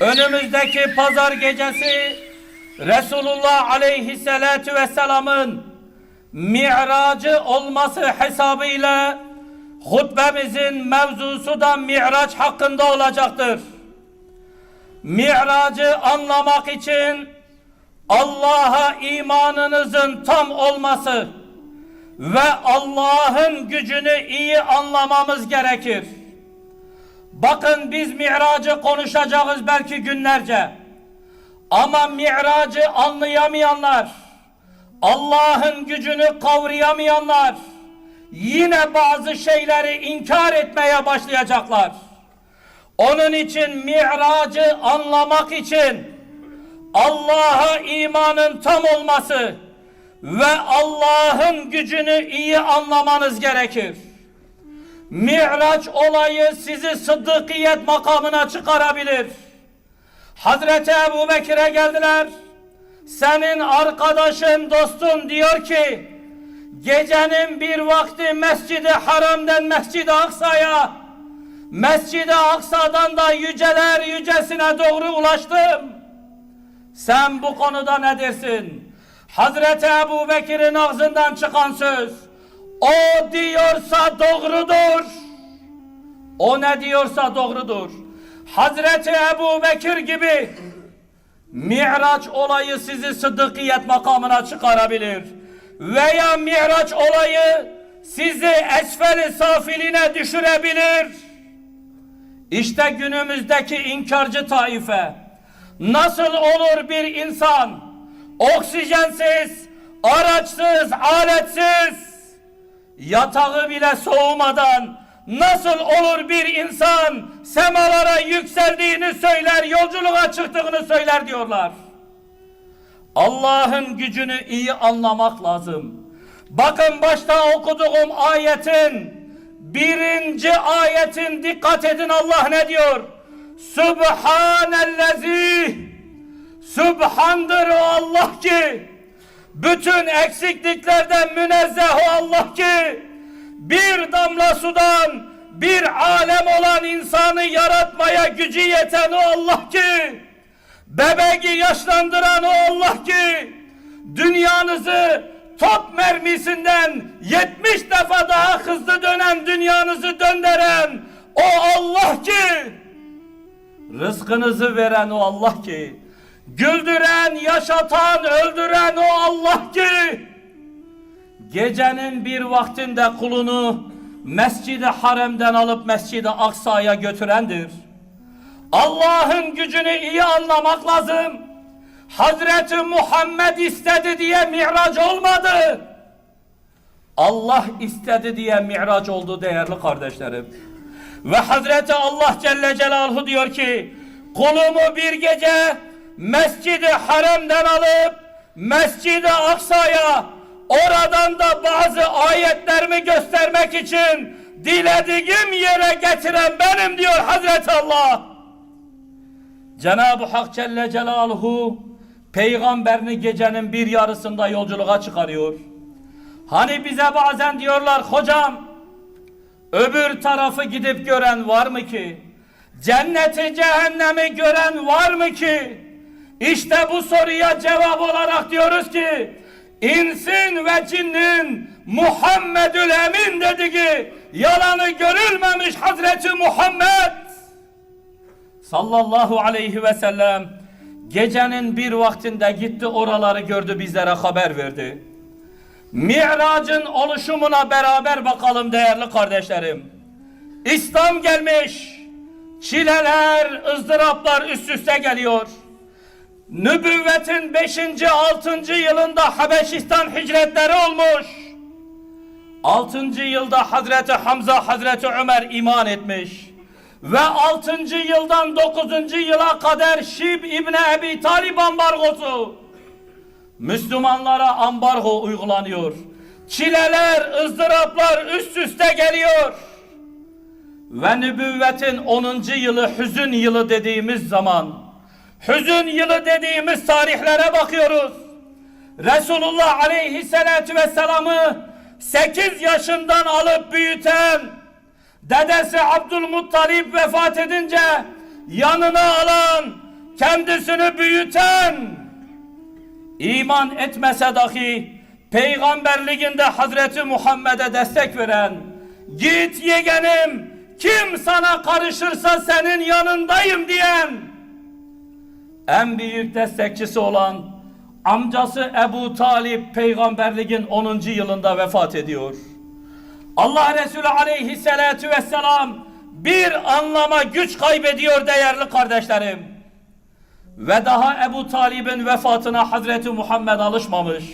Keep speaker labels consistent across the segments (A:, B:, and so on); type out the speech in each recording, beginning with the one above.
A: önümüzdeki pazar gecesi Resulullah aleyhissalatu vesselamın mi'racı olması hesabıyla hutbemizin mevzusu da mi'raç hakkında olacaktır. Mi'racı anlamak için Allah'a imanınızın tam olması ve Allah'ın gücünü iyi anlamamız gerekir. Bakın biz mi'racı konuşacağız belki günlerce. Ama mi'racı anlayamayanlar, Allah'ın gücünü kavrayamayanlar yine bazı şeyleri inkar etmeye başlayacaklar. Onun için mi'racı anlamak için Allah'a imanın tam olması ve Allah'ın gücünü iyi anlamanız gerekir. Mi'raç olayı sizi sıddıkiyet makamına çıkarabilir. Hazreti Ebu Bekir'e geldiler. Senin arkadaşın, dostun diyor ki, gecenin bir vakti Mescid-i Haram'dan Mescid-i Aksa'ya, Mescid-i Aksa'dan da yüceler yücesine doğru ulaştım. Sen bu konuda ne dersin? Hazreti Ebu Bekir'in ağzından çıkan söz, o diyorsa doğrudur. O ne diyorsa doğrudur. Hazreti Ebu Bekir gibi Mi'raç olayı sizi sıddıkiyet makamına çıkarabilir. Veya Mi'raç olayı sizi esferi safiline düşürebilir. İşte günümüzdeki inkarcı taife nasıl olur bir insan oksijensiz, araçsız, aletsiz yatağı bile soğumadan nasıl olur bir insan semalara yükseldiğini söyler, yolculuğa çıktığını söyler diyorlar. Allah'ın gücünü iyi anlamak lazım. Bakın başta okuduğum ayetin birinci ayetin dikkat edin Allah ne diyor? Subhanellezi Subhandır o Allah ki bütün eksikliklerden münezzeh o Allah ki bir damla sudan bir alem olan insanı yaratmaya gücü yeten o Allah ki bebeği yaşlandıran o Allah ki dünyanızı top mermisinden 70 defa daha hızlı dönen dünyanızı döndüren o Allah ki rızkınızı veren o Allah ki güldüren, yaşatan, öldüren o Allah ki gecenin bir vaktinde kulunu Mescid-i Harem'den alıp Mescid-i Aksa'ya götürendir. Allah'ın gücünü iyi anlamak lazım. Hazreti Muhammed istedi diye miraç olmadı. Allah istedi diye miraç oldu değerli kardeşlerim. Ve Hazreti Allah Celle Celaluhu diyor ki kulumu bir gece Mescid-i Harem'den alıp Mescid-i Aksa'ya oradan da bazı ayetlerimi göstermek için dilediğim yere getiren benim diyor Hazreti Allah. Cenab-ı Hak Celle Celaluhu peygamberini gecenin bir yarısında yolculuğa çıkarıyor. Hani bize bazen diyorlar hocam öbür tarafı gidip gören var mı ki? Cenneti cehennemi gören var mı ki? İşte bu soruya cevap olarak diyoruz ki insin ve cinnin Muhammedül Emin dediği yalanı görülmemiş Hazreti Muhammed sallallahu aleyhi ve sellem gecenin bir vaktinde gitti oraları gördü bizlere haber verdi. Mi'racın oluşumuna beraber bakalım değerli kardeşlerim. İslam gelmiş, çileler, ızdıraplar üst üste geliyor. Nübüvvetin 5. 6. yılında Habeşistan hicretleri olmuş. 6. yılda Hazreti Hamza, Hazreti Ömer iman etmiş. Ve 6. yıldan 9. yıla kadar Şib İbni Ebi Talib ambargosu. Müslümanlara ambargo uygulanıyor. Çileler, ızdıraplar üst üste geliyor. Ve nübüvvetin 10. yılı hüzün yılı dediğimiz zaman hüzün yılı dediğimiz tarihlere bakıyoruz. Resulullah aleyhissalatu vesselam'ı 8 yaşından alıp büyüten dedesi Abdülmuttalip vefat edince yanına alan kendisini büyüten, iman etmese dahi peygamberliğinde Hazreti Muhammed'e destek veren, git yeğenim kim sana karışırsa senin yanındayım diyen, en büyük destekçisi olan amcası Ebu Talip peygamberliğin 10. yılında vefat ediyor. Allah Resulü aleyhissalatu vesselam bir anlama güç kaybediyor değerli kardeşlerim. Ve daha Ebu Talib'in vefatına Hazreti Muhammed alışmamış.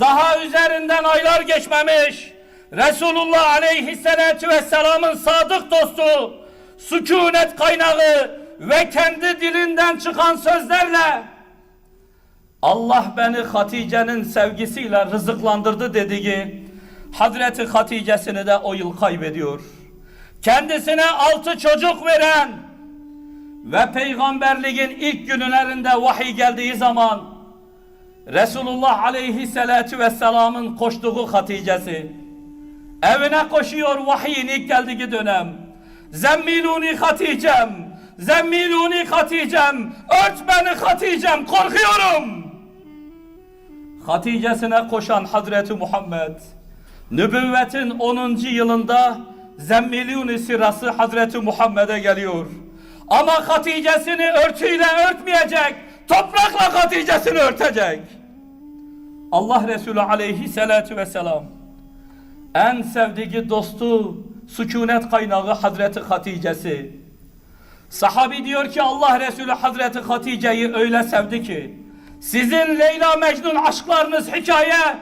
A: Daha üzerinden aylar geçmemiş. Resulullah aleyhissalatu vesselamın sadık dostu, sükunet kaynağı ve kendi dilinden çıkan sözlerle Allah beni Hatice'nin sevgisiyle rızıklandırdı dediği Hazreti Hatice'sini de o yıl kaybediyor. Kendisine altı çocuk veren ve peygamberliğin ilk günlerinde vahiy geldiği zaman Resulullah aleyhissalatu vesselamın koştuğu Hatice'si evine koşuyor vahiyin ilk geldiği dönem. Zemmiluni Hatice'm, zemmiluni Hatice'm, ört beni Hatice'm, korkuyorum. Hatice'sine koşan Hazreti Muhammed, nübüvvetin 10. yılında Zemmiluni sırası Hazreti Muhammed'e geliyor. Ama Hatice'sini örtüyle örtmeyecek, toprakla Hatice'sini örtecek. Allah Resulü aleyhissalatu vesselam en sevdiği dostu sükunet kaynağı Hazreti Hatice'si. Sahabi diyor ki Allah Resulü Hazreti Hatice'yi öyle sevdi ki sizin Leyla Mecnun aşklarınız hikaye,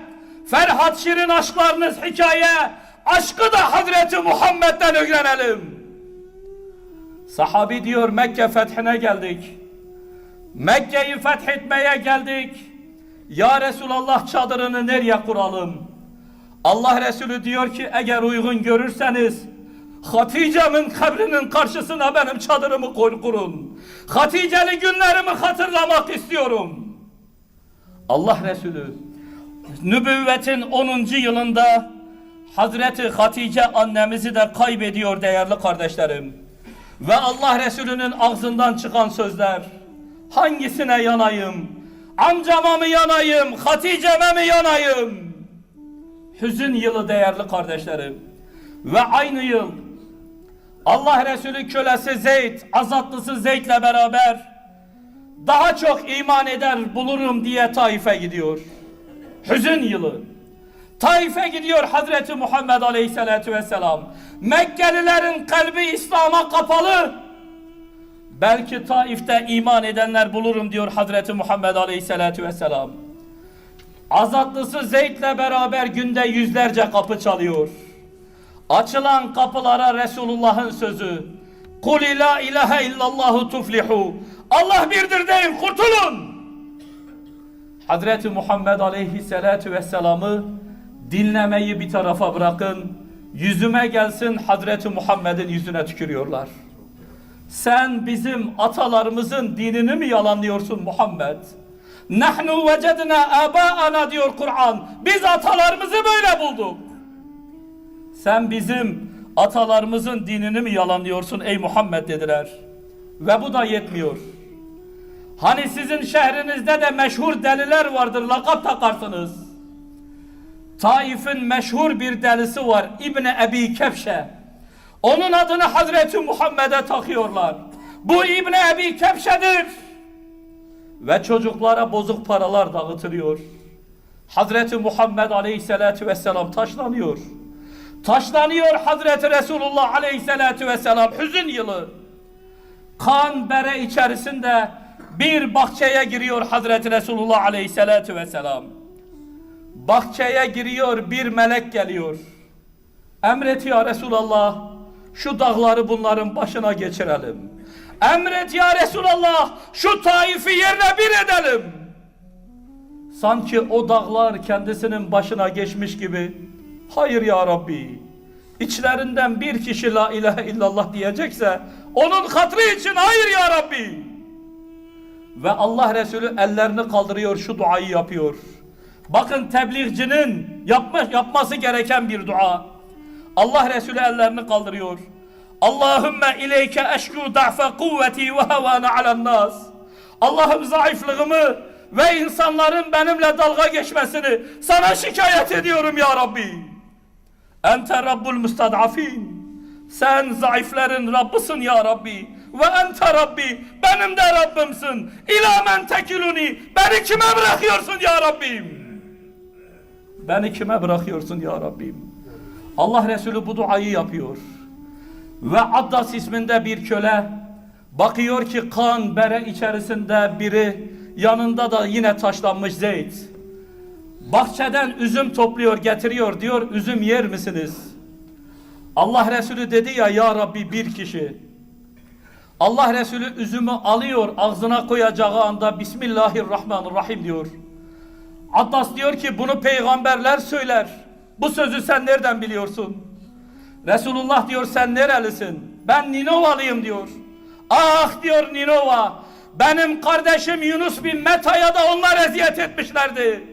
A: Ferhat Şirin aşklarınız hikaye, aşkı da Hazreti Muhammed'den öğrenelim. Sahabi diyor Mekke fethine geldik. Mekke'yi fethetmeye geldik. Ya Resulallah çadırını nereye kuralım? Allah Resulü diyor ki eğer uygun görürseniz Hatice'min kabrinin karşısına benim çadırımı kurun. Hatice'li günlerimi hatırlamak istiyorum. Allah Resulü nübüvvetin 10. yılında Hazreti Hatice annemizi de kaybediyor değerli kardeşlerim. Ve Allah Resulü'nün ağzından çıkan sözler hangisine yanayım? Amcama mı yanayım? Hatice'me mi yanayım? Hüzün yılı değerli kardeşlerim. Ve aynı yıl Allah Resulü kölesi Zeyd, azatlısı Zeyd'le beraber daha çok iman eder bulurum diye Taif'e gidiyor. Hüzün yılı. Taif'e gidiyor Hazreti Muhammed Aleyhisselatü Vesselam. Mekkelilerin kalbi İslam'a kapalı. Belki Taif'te iman edenler bulurum diyor Hazreti Muhammed Aleyhisselatü Vesselam. Azatlısı Zeyd'le beraber günde yüzlerce kapı çalıyor. Açılan kapılara Resulullah'ın sözü. Kul la ilahe illallahu tuflihu. Allah birdir deyin kurtulun. Hazreti Muhammed Aleyhisselatü Vesselam'ı dinlemeyi bir tarafa bırakın. Yüzüme gelsin Hazreti Muhammed'in yüzüne tükürüyorlar. Sen bizim atalarımızın dinini mi yalanlıyorsun Muhammed? Nahnu vecedna abaana diyor Kur'an. Biz atalarımızı böyle bulduk. Sen bizim atalarımızın dinini mi yalanlıyorsun ey Muhammed dediler. Ve bu da yetmiyor. Hani sizin şehrinizde de meşhur deliler vardır lakap takarsınız. Taif'in meşhur bir delisi var İbni Ebi Kepşe. Onun adını Hazreti Muhammed'e takıyorlar. Bu İbni Ebi Kepşe'dir. Ve çocuklara bozuk paralar dağıtılıyor. Hazreti Muhammed Aleyhisselatü Vesselam taşlanıyor. Taşlanıyor Hazreti Resulullah Aleyhisselatü Vesselam hüzün yılı. Kan bere içerisinde bir bahçeye giriyor Hazreti Resulullah Aleyhisselatü Vesselam. Bahçeye giriyor bir melek geliyor. Emret ya Resulallah şu dağları bunların başına geçirelim. Emret ya Resulallah şu Taif'i yerle bir edelim. Sanki o dağlar kendisinin başına geçmiş gibi. Hayır ya Rabbi. İçlerinden bir kişi la ilahe illallah diyecekse onun hatrı için hayır ya Rabbi. Ve Allah Resulü ellerini kaldırıyor şu duayı yapıyor. Bakın tebliğcinin yapma, yapması gereken bir dua. Allah Resulü ellerini kaldırıyor. Allahümme ileyke eşku da'fe kuvveti ve hevana alen nas. Allah'ım zayıflığımı ve insanların benimle dalga geçmesini sana şikayet ediyorum ya Rabbi. Ente Rabbul Mustadafin. Sen zayıfların Rabbısın ya Rabbi. Ve ente Rabbi. Benim de Rabbimsin. İlâ men tekiluni. Beni kime bırakıyorsun ya Rabbim? Beni kime bırakıyorsun ya Rabbim? Allah Resulü bu duayı yapıyor. Ve Addas isminde bir köle bakıyor ki kan bere içerisinde biri yanında da yine taşlanmış Zeyd. Bahçeden üzüm topluyor getiriyor diyor üzüm yer misiniz? Allah Resulü dedi ya ya Rabbi bir kişi. Allah Resulü üzümü alıyor ağzına koyacağı anda Bismillahirrahmanirrahim diyor. Addas diyor ki bunu peygamberler söyler. Bu sözü sen nereden biliyorsun? Resulullah diyor sen nerelisin? Ben Ninovalıyım diyor. Ah diyor Ninova. Benim kardeşim Yunus bin Meta'ya da onlar eziyet etmişlerdi.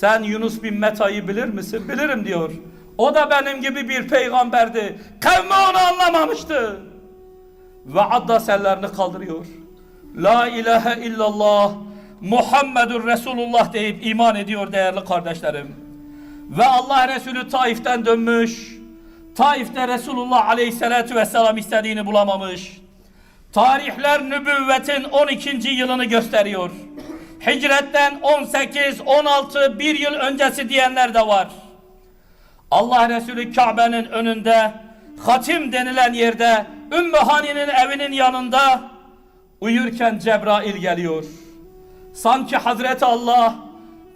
A: Sen Yunus bin Meta'yı bilir misin? Bilirim diyor. O da benim gibi bir peygamberdi. Kavmi onu anlamamıştı. Ve Addas ellerini kaldırıyor. La ilahe illallah Muhammedur Resulullah deyip iman ediyor değerli kardeşlerim. Ve Allah Resulü Taif'ten dönmüş. Taif'te Resulullah Aleyhisselatü Vesselam istediğini bulamamış. Tarihler nübüvvetin 12. yılını gösteriyor. Hicretten 18, 16, bir yıl öncesi diyenler de var. Allah Resulü Kabe'nin önünde, hatim denilen yerde, Ümmü Hani'nin evinin yanında uyurken Cebrail geliyor. Sanki Hazreti Allah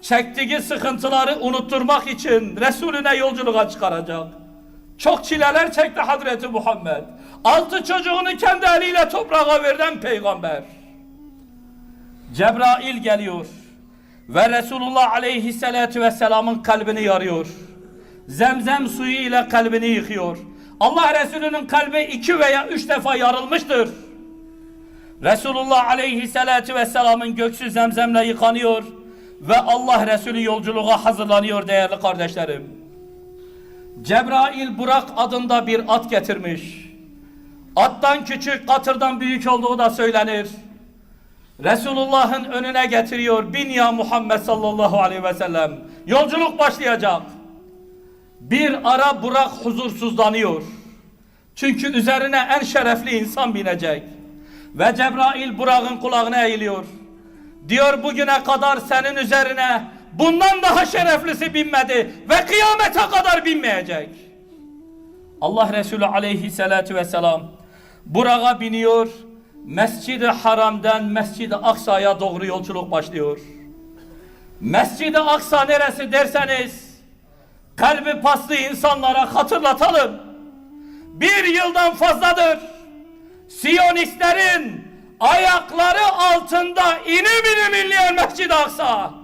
A: çektiği sıkıntıları unutturmak için Resulüne yolculuğa çıkaracak. Çok çileler çekti Hazreti Muhammed. Altı çocuğunu kendi eliyle toprağa veren peygamber. Cebrail geliyor ve Resulullah aleyhissalatu vesselamın kalbini yarıyor. Zemzem suyu ile kalbini yıkıyor. Allah Resulü'nün kalbi iki veya üç defa yarılmıştır. Resulullah aleyhissalatu vesselamın göksü zemzemle yıkanıyor ve Allah Resulü yolculuğa hazırlanıyor değerli kardeşlerim. Cebrail Burak adında bir at getirmiş. Attan küçük, katırdan büyük olduğu da söylenir. Resulullah'ın önüne getiriyor. Bin ya Muhammed sallallahu aleyhi ve sellem. Yolculuk başlayacak. Bir ara Burak huzursuzlanıyor. Çünkü üzerine en şerefli insan binecek. Ve Cebrail Burak'ın kulağına eğiliyor. Diyor bugüne kadar senin üzerine bundan daha şereflisi binmedi ve kıyamete kadar binmeyecek. Allah Resulü aleyhissalatu vesselam Burak'a biniyor. Mescid-i Haram'dan Mescid-i Aksa'ya doğru yolculuk başlıyor. Mescid-i Aksa neresi derseniz kalbi paslı insanlara hatırlatalım. Bir yıldan fazladır Siyonistlerin ayakları altında inim inim inleyen Mescid-i Aksa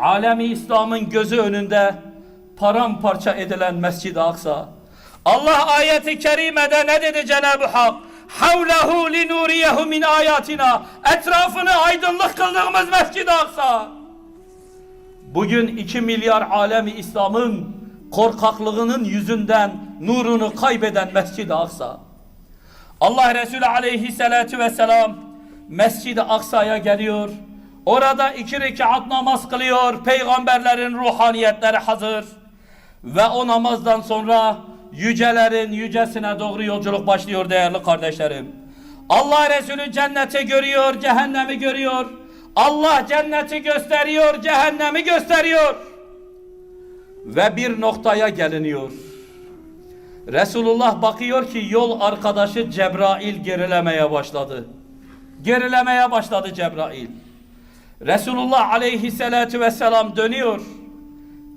A: alemi İslam'ın gözü önünde paramparça edilen Mescid-i Aksa Allah ayeti kerimede ne dedi Cenab-ı Hak? Havlehu li nuriyehu min ayatina. Etrafını aydınlık kıldığımız Mescid-i Aksa. Bugün 2 milyar alemi İslam'ın korkaklığının yüzünden nurunu kaybeden Mescid-i Aksa. Allah Resulü aleyhissalatu vesselam Mescid-i Aksa'ya geliyor. Orada iki rekat namaz kılıyor. Peygamberlerin ruhaniyetleri hazır. Ve o namazdan sonra yücelerin yücesine doğru yolculuk başlıyor değerli kardeşlerim. Allah Resulü cenneti görüyor, cehennemi görüyor. Allah cenneti gösteriyor, cehennemi gösteriyor. Ve bir noktaya geliniyor. Resulullah bakıyor ki yol arkadaşı Cebrail gerilemeye başladı. Gerilemeye başladı Cebrail. Resulullah aleyhissalatu vesselam dönüyor.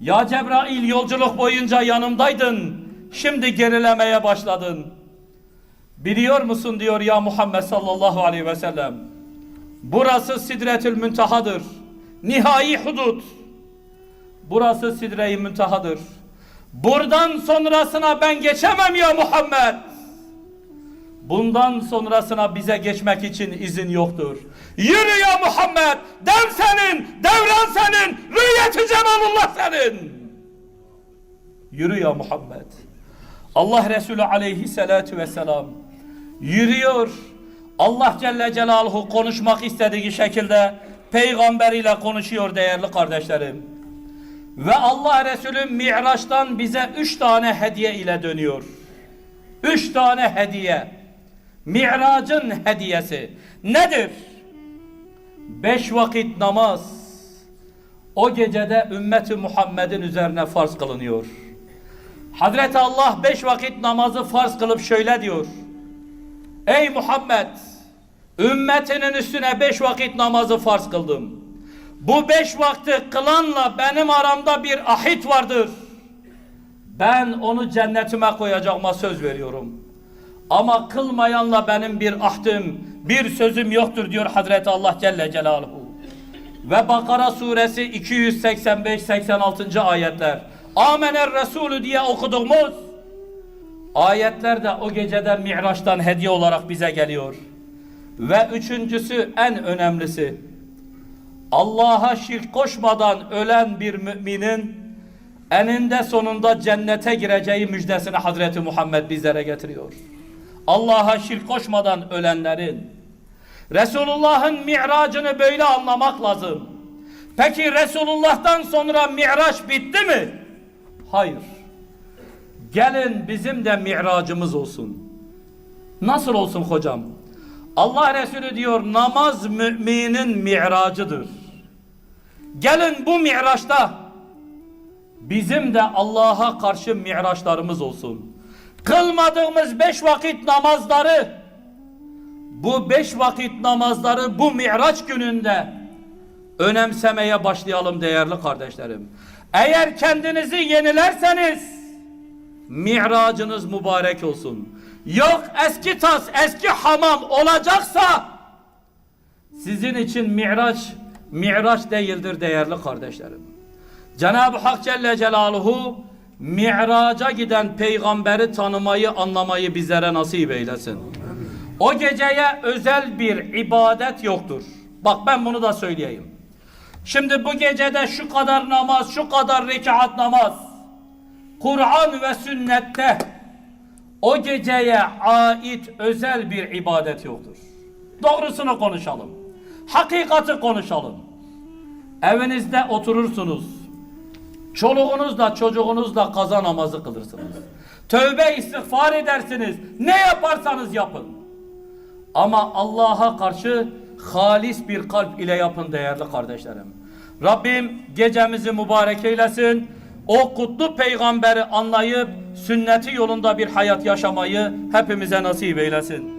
A: Ya Cebrail yolculuk boyunca yanımdaydın. Şimdi gerilemeye başladın. Biliyor musun diyor ya Muhammed sallallahu aleyhi ve sellem. Burası Sidretül Müntahadır. Nihai hudut. Burası Sidre-i Müntahadır. Buradan sonrasına ben geçemem ya Muhammed. Bundan sonrasına bize geçmek için izin yoktur. Yürü ya Muhammed. Dev senin, devran senin, rüyeti cemalullah senin. Yürü ya Muhammed. Allah Resulü aleyhissalatu vesselam yürüyor. Allah Celle Celaluhu konuşmak istediği şekilde peygamberiyle konuşuyor değerli kardeşlerim. Ve Allah Resulü Mi'raç'tan bize üç tane hediye ile dönüyor. Üç tane hediye. Mi'racın hediyesi. Nedir? Beş vakit namaz. O gecede ümmeti Muhammed'in üzerine farz kılınıyor. Hazreti Allah beş vakit namazı farz kılıp şöyle diyor. Ey Muhammed! Ümmetinin üstüne beş vakit namazı farz kıldım. Bu beş vakti kılanla benim aramda bir ahit vardır. Ben onu cennetime koyacağıma söz veriyorum. Ama kılmayanla benim bir ahdim, bir sözüm yoktur diyor Hazreti Allah Celle Celaluhu. Ve Bakara suresi 285-86. ayetler. Amener Resulü diye okuduğumuz ayetler de o gecede Mi'raç'tan hediye olarak bize geliyor. Ve üçüncüsü en önemlisi Allah'a şirk koşmadan ölen bir müminin eninde sonunda cennete gireceği müjdesini Hazreti Muhammed bizlere getiriyor. Allah'a şirk koşmadan ölenlerin Resulullah'ın mi'racını böyle anlamak lazım. Peki Resulullah'tan sonra mi'raç bitti mi? Hayır. Gelin bizim de mi'racımız olsun. Nasıl olsun hocam? Allah Resulü diyor namaz müminin mi'racıdır. Gelin bu mi'raçta bizim de Allah'a karşı mi'raçlarımız olsun. Kılmadığımız beş vakit namazları bu beş vakit namazları bu mi'raç gününde önemsemeye başlayalım değerli kardeşlerim. Eğer kendinizi yenilerseniz mi'racınız mübarek olsun. Yok eski tas, eski hamam olacaksa sizin için mi'raç mi'raç değildir değerli kardeşlerim. Cenab-ı Hak Celle Celaluhu mi'raca giden peygamberi tanımayı, anlamayı bizlere nasip eylesin. O geceye özel bir ibadet yoktur. Bak ben bunu da söyleyeyim. Şimdi bu gecede şu kadar namaz, şu kadar rekat namaz, Kur'an ve sünnette o geceye ait özel bir ibadet yoktur. Doğrusunu konuşalım. Hakikati konuşalım. Evinizde oturursunuz. Çoluğunuzla çocuğunuzla kaza namazı kılırsınız. Tövbe istiğfar edersiniz. Ne yaparsanız yapın. Ama Allah'a karşı halis bir kalp ile yapın değerli kardeşlerim. Rabbim gecemizi mübarek eylesin. O kutlu peygamberi anlayıp sünneti yolunda bir hayat yaşamayı hepimize nasip eylesin.